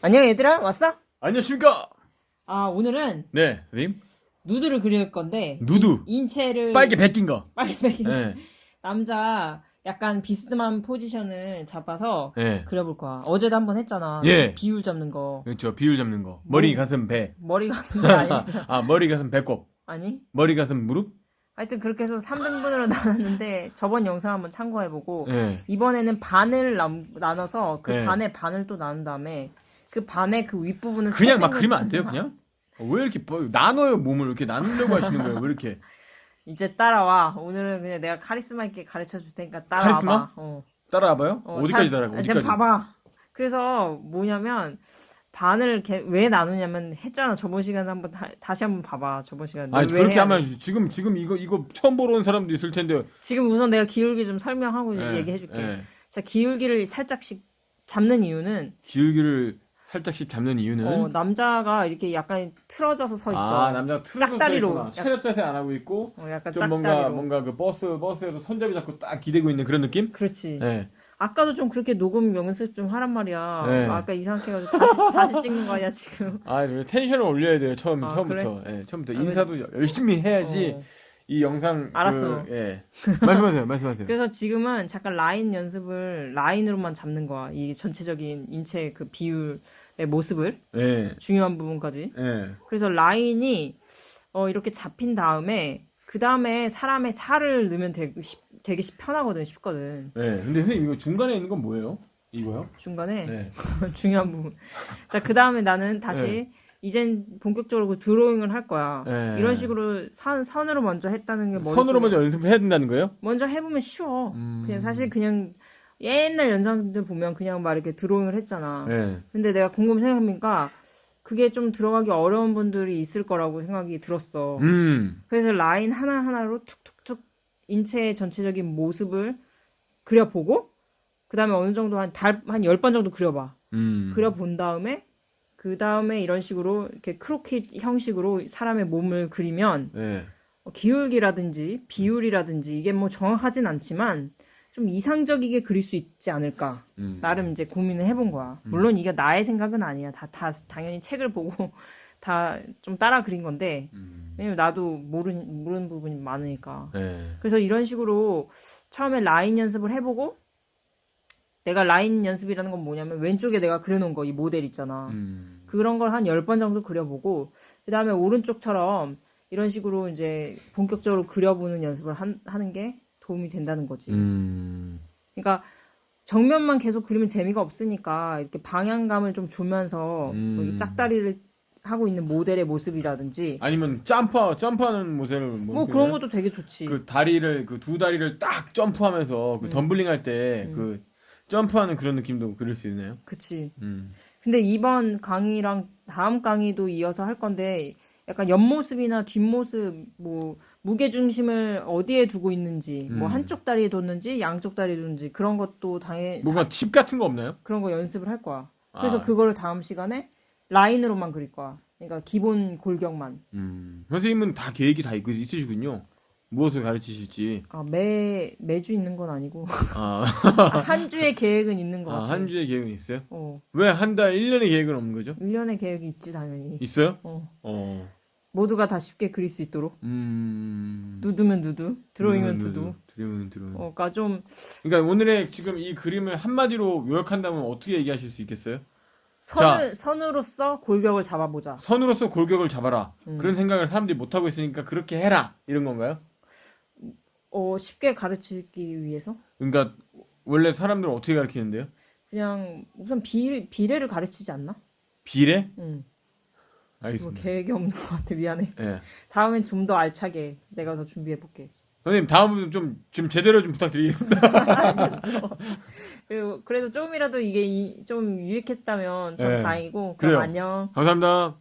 안녕 얘들아 왔어? 안녕하십니까? 아 오늘은 네, 선생님. 누드를 그릴 건데 누드. 인체를 빨개 벗긴 거. 빨개 빨개 네. 남자 약간 비스듬한 포지션을 잡아서 네. 그려볼 거야. 어제도 한번 했잖아. 예. 비율 잡는 거. 그렇죠. 비율 잡는 거. 머리, 뭐- 가슴, 배. 머리 가슴 아니지? 아, 머리, 가슴, 배꼽. 아니? 머리, 가슴, 무릎? 하여튼 그렇게 해서 3등분으로 나눴는데 저번 영상 한번 참고해보고 네. 이번에는 반을 남- 나눠서 그 네. 반에 반을 또 나눈 다음에 그 반의 그 윗부분은 그냥 막 그리면 안 돼요, 그냥? 왜 이렇게 뭐- 나눠요, 몸을 이렇게 나누려고 하시는 거예요, 왜 이렇게? 이제 따라와. 오늘은 그냥 내가 카리스마 있게 가르쳐 줄 테니까 따라와봐. 카리스마? 어. 따라와봐요? 어, 어디까지 자, 따라가? 이제 어디까지? 봐봐. 그래서 뭐냐면 반을 개- 왜 나누냐면 했잖아. 저번 시간에 한번 다, 시 한번 봐봐. 저번 시간에. 아니, 왜 그렇게 해야 하면 돼? 지금, 지금 이거, 이거 처음 보러 온 사람도 있을 텐데. 지금 우선 내가 기울기 좀 설명하고 예, 얘기해 줄게. 예. 자, 기울기를 살짝씩 잡는 이유는 기울기를 살짝씩 잡는 이유는. 어, 남자가 이렇게 약간 틀어져서 서 있어. 아, 남자가 틀어져 짝다리로. 있구나. 차렷 자세 안 하고 있고. 어, 약간 좀 짝다리로. 뭔가, 뭔가 그 버스, 버스에서 손잡이 잡고 딱 기대고 있는 그런 느낌? 그렇지. 네. 아까도 좀 그렇게 녹음 연습 좀 하란 말이야. 네. 아까 이상하게 해가지고 다시, 다시 찍는 거 아니야 지금. 아, 이제 텐션을 올려야 돼요. 처음 아, 처음부터. 예, 처음부터 아, 인사도 열심히 해야지 어. 이 영상 알았어. 그, 예. 말씀하세요. 말씀하세요. 그래서 지금은 잠깐 라인 연습을 라인으로만 잡는 거야. 이 전체적인 인체 그 비율의 모습을 예. 중요한 부분까지. 예. 그래서 라인이 어, 이렇게 잡힌 다음에 그 다음에 사람의 살을 넣으면 되게, 쉽- 되게 쉽- 편하거든, 쉽거든. 예. 근데 선생님 이거 중간에 있는 건 뭐예요? 이거요? 중간에 네. 중요한 부분. 자, 그 다음에 나는 다시 네. 이젠 본격적으로 그 드로잉을 할 거야. 네. 이런 식으로 선, 선으로 먼저 했다는 게 머릿속에- 선으로 먼저 연습을 해야 된다는 거예요? 먼저 해보면 쉬워. 음. 그냥 사실 그냥 옛날 연상들 보면 그냥 막 이렇게 드로잉을 했잖아. 예. 근데 내가 곰곰이 생각해보니까 그게 좀 들어가기 어려운 분들이 있을 거라고 생각이 들었어. 음. 그래서 라인 하나하나로 툭툭툭 인체의 전체적인 모습을 그려보고, 그 다음에 어느 정도 한 달, 한 열 번 정도 그려봐. 음. 그려본 다음에, 그 다음에 이런 식으로 이렇게 크로키 형식으로 사람의 몸을 그리면, 예. 어, 기울기라든지 비율이라든지 이게 뭐 정확하진 않지만, 좀 이상적이게 그릴 수 있지 않을까. 음. 나름 이제 고민을 해본 거야. 물론 이게 나의 생각은 아니야. 다, 다 당연히 책을 보고 다 좀 따라 그린 건데, 음. 왜냐면 나도 모르는, 모르는 부분이 많으니까. 예. 그래서 이런 식으로 처음에 라인 연습을 해보고, 내가 라인 연습이라는 건 뭐냐면 왼쪽에 내가 그려놓은 거, 이 모델 있잖아. 음. 그런 걸 한 10번 정도 그려보고, 그 다음에 오른쪽처럼 이런 식으로 이제 본격적으로 그려보는 연습을 한- 하는 게 도움이 된다는 거지. 음. 그러니까 정면만 계속 그리면 재미가 없으니까 이렇게 방향감을 좀 주면서 음. 뭐 짝다리를 하고 있는 모델의 모습이라든지 아니면 점프 점프하는 모델을 뭐, 뭐 그런 것도 되게 좋지. 그 다리를 그 두 다리를 딱 점프하면서 그 음. 덤블링 할 때 그 점프하는 그런 느낌도 그릴 수 있나요? 그치. 음. 근데 이번 강의랑 다음 강의도 이어서 할 건데 약간 옆모습이나 뒷모습 뭐 무게 중심을 어디에 두고 있는지 뭐 음. 한쪽 다리에 뒀는지 양쪽 다리에 뒀는지 그런 것도 당연히 뭔가 팁 같은 거 없나요? 그런 거 연습을 할 거야. 그래서 아. 그거를 다음 시간에 라인으로만 그릴 거야. 그러니까 기본 골격만. 음. 선생님은 다 계획이 다 있- 있으시군요. 무엇을 가르치실지. 아, 매, 매주 있는 건 아니고. 아, 아, 한 주의 계획은 있는 것 아, 같아. 한 주의 계획은 있어요? 어. 왜 한 달, 1년의 계획은 없는 거죠? 1년의 계획이 있지, 당연히. 있어요? 어. 어. 모두가 다 쉽게 그릴 수 있도록. 음. 누드면 누드, 드로잉은 누드, 두두. 드로잉은 드로잉. 어, 그니까 좀, 그러니까 오늘의 지금 이 그림을 한마디로 요약한다면 어떻게 얘기하실 수 있겠어요? 선을, 선으로서 골격을 잡아보자. 선으로서 골격을 잡아라. 음. 그런 생각을 사람들이 못 하고 있으니까 그렇게 해라. 이런 건가요? 어, 쉽게 가르치기 위해서? 그러니까 원래 사람들은 어떻게 가르치는데요? 그냥, 우선 비, 비례를 가르치지 않나? 비례? 응. 뭐 알겠습니다. 계획이 없는 것 같아, 미안해. 예. 다음엔 좀 더 알차게 내가 더 준비해 볼게. 선생님 다음은 좀, 좀 제대로 좀 부탁드리겠습니다. 알겠어. 그리고 그래도 조금이라도 이게 이- 좀 유익했다면 참 네. 다행이고. 그럼 그래요. 안녕. 감사합니다.